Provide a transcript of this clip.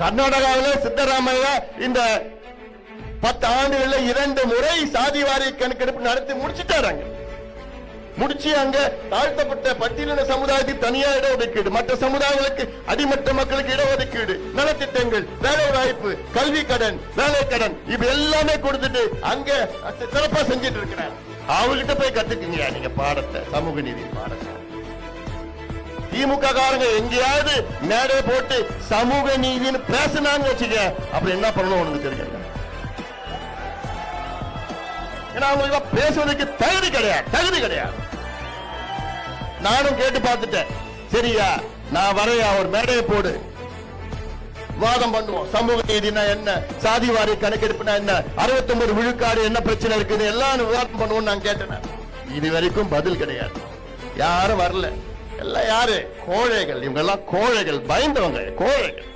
கர்நாடகாவில் சித்தராமையா இந்த பத்து ஆண்டுகள்ல இரண்டு முறை சாதிவாரி கணக்கெடுப்பு நடத்தி முடிச்சிட்டாராங்க முடிச்சு அங்க தாழ்த்தப்பட்ட பட்டியலின சமுதாயத்துக்கு தனியா இடஒதுக்கீடு மற்ற சமுதாயங்களுக்கு அடிமட்ட மக்களுக்கு இடஒதுக்கீடு நலத்திட்டங்கள் வேலை வாய்ப்பு கல்வி கடன் வேலை கடன் இது எல்லாமே கொடுத்துட்டு அங்க சிறப்பா செஞ்சிட்டு இருக்கிறார். அவங்ககிட்ட போய் கத்துக்குங்க நீங்க பாடத்தை சமூக நீதி பாடத்தை. திமுக காரங்க எங்கேயாவது மேடை போட்டு சமூக நீதினு பேசினாங்க வச்சுக்க அப்புறம் என்ன பண்ணணும் உனக்கு தெரியும் ஏன்னா அவங்களுக்கு பேசுவதற்கு தகுதி கிடையாது தகுதி கிடையாது. நானும் கேட்டு பார்த்துட்டேன். சரியா நான் வரையா ஒரு மேடையை போடு. வாதம் பண்ணுவோம். சமூக நீதினா என்ன? சாதிவாரி கணக்கெடுப்புனா என்ன? 69 விழுக்காடு என்ன பிரச்சனை இருக்குது எல்லாம் விவாதம் பண்ணுவோம் நான் கேட்டேன். இது வரைக்கும் பதில் கிடையாது. யாரும் வரல. எல்லாம் யாரு? கோழைகள். இவங்க எல்லாம் கோழைகள் பயந்தவங்க கோழைகள்.